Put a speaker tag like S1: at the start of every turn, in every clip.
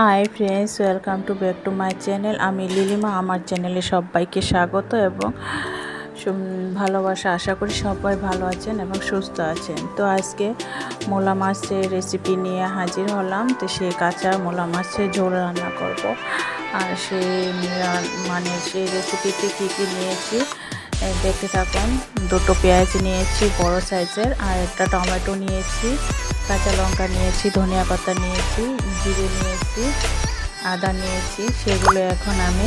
S1: Hi friends, welcome to back to my channel. আমি লিলিমা, আমার চ্যানেলে সবাইকে স্বাগত এবং ভালোবাসা আশা করি সবাই ভালো আছেন এবং সুস্থ আছেন। তো আজকে মোলা মাছের রেসিপি নিয়ে হাজির হলাম। তো সেই কাঁচা মোলা মাছের ঝোল রান্না করব। আর সেই মানে সেই রেসিপিতে কী কী নিয়েছি দেখতে থাকুন। দুটো পেঁয়াজ নিয়েছি, বড় সাইজের আর একটা টমেটো নিয়েছি। কাঁচা লঙ্কা নিয়েছি, ধনিয়া পাতা নিয়েছি, জিরে নিয়েছি, আদা নিয়েছি, সেগুলো এখন আমি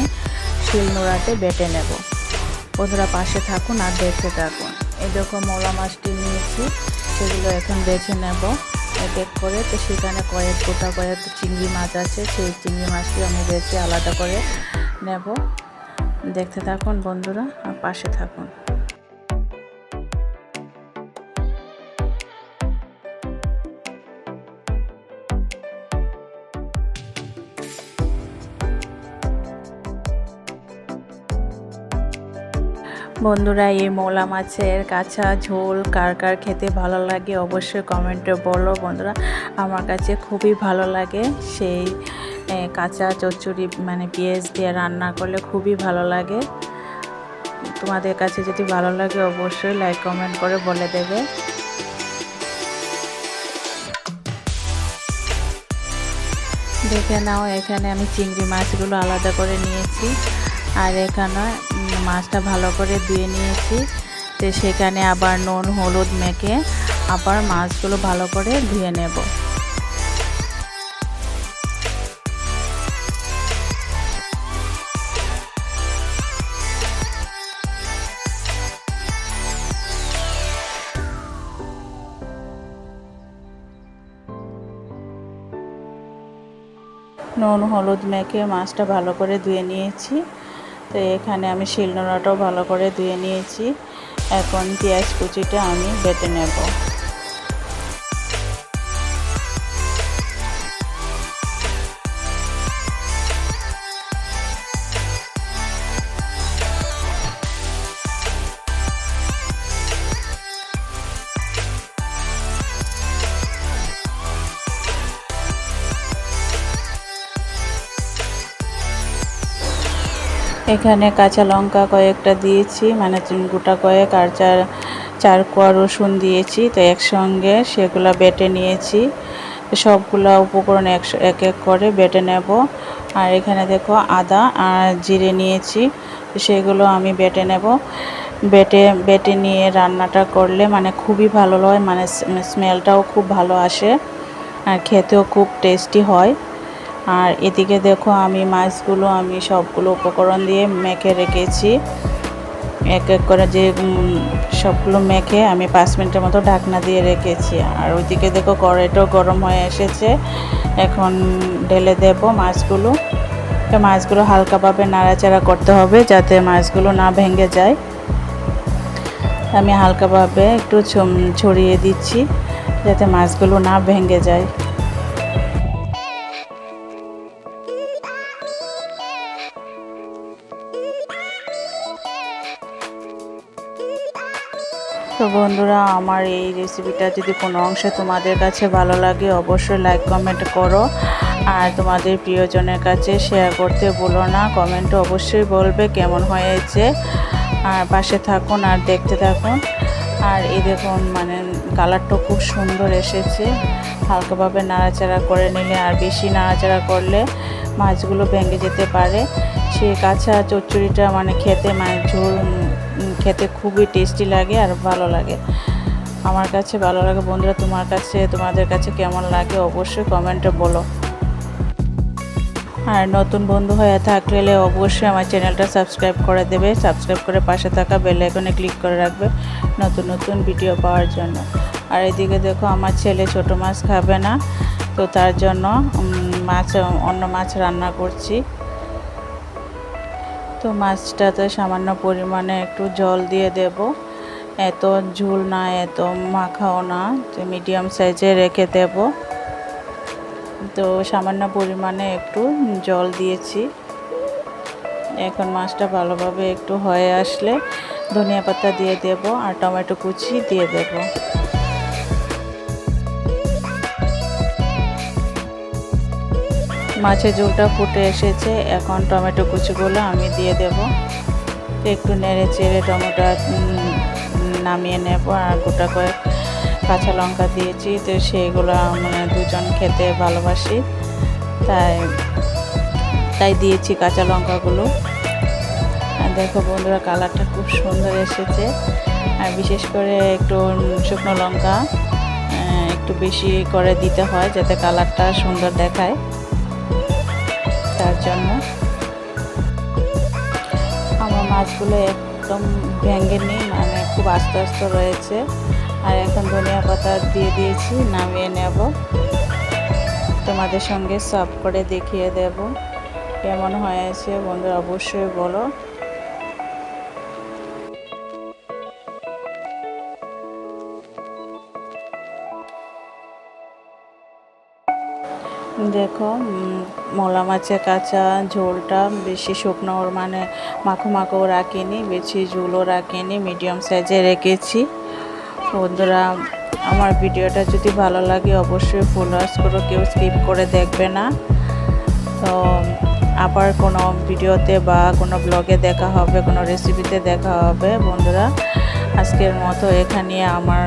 S1: শিলনোড়াতে বেটে নেব। বন্ধুরা পাশে থাকুন আর দেখতে থাকুন। এরকম মোলা মাছটি নিয়েছি, সেগুলো এখন বেছে নেব এক এক করে। তো সেখানে কয়েক গোটা কয়েক চিংড়ি মাছ আছে, সেই চিংড়ি মাছটি আমি বেছে আলাদা করে নেব। দেখতে থাকুন বন্ধুরা, আর পাশে থাকুন। বন্ধুরা, এই মোলা মাছের কাঁচা ঝোল কার কার খেতে ভালো লাগে অবশ্যই কমেন্টে বলো বন্ধুরা। আমার কাছে খুবই ভালো লাগে সেই কাঁচা চচ্চড়ি মানে পেঁয়াজ দিয়ে রান্না করলে খুবই ভালো লাগে। তোমাদের কাছে যদি ভালো লাগে অবশ্যই লাইক কমেন্ট করে বলে দেবে। দেখে নাও, এখানে আমি চিংড়ি মাছগুলো আলাদা করে নিয়েছি। আর এখানে মাছটা ভালো করে ধুয়ে নিয়েছি। তো সেখানে আবার নুন, হলুদ মেখে আবার মাছগুলো ভালো করে ধুয়ে নেব। নুন, হলুদ মেখে মাছটা ভালো করে ধুয়ে নিয়েছি। তো এখানে আমি শিলনোড়াটাও ভালো করে ধুয়ে নিয়েছি। এখন পেঁয়াজ কুচিটা আমি বেটে নেব। এখানে কাঁচা লঙ্কা কয়েকটা দিয়েছি মানে তিন- গোটা কয়েক আর চার চার কোয়া রসুন দিয়েছি। তো একসঙ্গে সেগুলো বেটে নিয়েছি। সবগুলো উপকরণ এক এক এক করে বেটে নেব। আর এখানে দেখো আদা আর জিরে নিয়েছি সেগুলো আমি বেটে নেব। বেটে বেটে নিয়ে রান্নাটা করলে মানে খুবই ভালো হয় মানে স্মেলটাও খুব ভালো আসে। আর খেতেও খুব টেস্টি হয়। আর এদিকে দেখো আমি মাছগুলো, আমি সবগুলো উপকরণ দিয়ে মেখে রেখেছি। এক এক করে যে সবগুলো মেখে আমি পাঁচ মিনিটের মতো ঢাকনা দিয়ে রেখেছি। আর ওইদিকে দেখো কড়াইটাও গরম হয়ে এসেছে। এখন ঢেলে দেব মাছগুলো। তো মাছগুলো হালকাভাবে নাড়াচাড়া করতে হবে যাতে মাছগুলো না ভেঙে যায়। আমি হালকাভাবে একটু ছড়িয়ে দিচ্ছি যাতে মাছগুলো না ভেঙে যায়। তো বন্ধুরা, আমার এই রেসিপিটা যদি কোনো অংশে তোমাদের কাছে ভালো লাগে, অবশ্যই লাইক কমেন্ট করো। আর তোমাদের প্রিয়জনের কাছে শেয়ার করতে বলো না কমেন্টে অবশ্যই বলবে কেমন হয়েছে। আর পাশে থাকুন আর দেখতে থাকুন। আর এই দেখুন মানে কালারটা খুব সুন্দর এসেছে। হালকাভাবে নাড়াচাড়া করে নিলে আর বেশি নাড়াচাড়া করলে মাছগুলো ভেঙে যেতে পারে। সেই কাঁচা চচ্চড়িটা মানে খেতে মানে ঝোল খেতে খুবই টেস্টি লাগে আর ভালো লাগে। আমার কাছে ভালো লাগে। বন্ধুরা, তোমার কাছে, তোমাদের কাছে কেমন লাগে অবশ্যই কমেন্টে বলো। আর নতুন বন্ধু হয়ে থাকলে অবশ্যই আমার চ্যানেলটা সাবস্ক্রাইব করে দেবে। সাবস্ক্রাইব করে পাশে থাকা বেল আইকনে ক্লিক করে রাখবে নতুন নতুন ভিডিও পাওয়ার জন্য। আর এদিকে দেখো, আমার ছেলে ছোট মাছ খাবে না, তো তার জন্য মাছ, অন্য মাছ রান্না করছি। তো মাছটাতে সামান্য পরিমাণে একটু জল দিয়ে দেব। এত ঝোল না, এত মাখাও না, তো মিডিয়াম সাইজে রেখে দেব। তো সামান্য পরিমাণে একটু জল দিয়েছি। এখন মাছটা ভালোভাবে একটু হয়ে আসলে ধনিয়া পাতা দিয়ে দেব আর টমেটো কুচি দিয়ে দেব। মাছের ঝোলটা ফুটে এসেছে। এখন টমেটো কুচিগুলো আমি দিয়ে দেব। একটু নেড়ে চেড়ে টমেটো নামিয়ে নেব। আর গোটা কয়েক কাঁচা লঙ্কা দিয়েছি। তো সেইগুলো মানে দুজন খেতে ভালোবাসি। তাই তাই দিয়েছি কাঁচা লঙ্কাগুলো। আর দেখো বন্ধুরা, কালারটা খুব সুন্দর এসেছে। আর বিশেষ করে একটু শুকনো লঙ্কা একটু বেশি করে দিতে হয় যাতে কালারটা সুন্দর দেখায়। তার জন্য। আমার মাছগুলো একদম ভেঙে নিই মানে খুব আস্তে আস্তে রয়েছে। আর এখন ধনিয়া পাতা দিয়ে দিয়েছি, নামিয়ে নেব। তোমাদের সঙ্গে সব করে দেখিয়ে দেব। কেমন হয়েছে বন্ধুরা, অবশ্যই বলো। দেখো মোলা মাছের কাঁচা ঝোলটা বেশি শুকনো ওর মানে মাখো মাখো রাখিনি, বেশি ঝোলও রাখিনি মিডিয়াম সাইজে রেখেছি। বন্ধুরা, আমার ভিডিওটা যদি ভালো লাগে অবশ্যই ফুল ওয়াশ করো, কেউ স্কিপ করে দেখবে না। তো, আবার কোনো ভিডিওতে বা কোনো ব্লগে দেখা হবে, কোনো রেসিপিতে দেখা হবে। বন্ধুরা, আজকের মতো এখানে আমার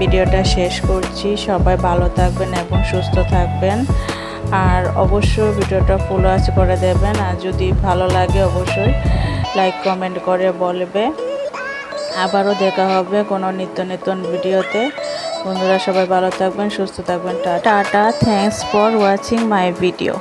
S1: ভিডিওটা শেষ করছি। সবাই ভালো থাকবেন এবং সুস্থ থাকবেন। আর অবশ্যই ভিডিওটা ফুল ওয়াচ করে দেবেন। আর যদি ভালো লাগে অবশ্যই লাইক কমেন্ট করে বলবে। আবারও দেখা হবে কোনো নিত্য নতুন ভিডিওতে। বন্ধুরা সবাই ভালো থাকবেন, সুস্থ থাকবেন। Tata thanks for watching my video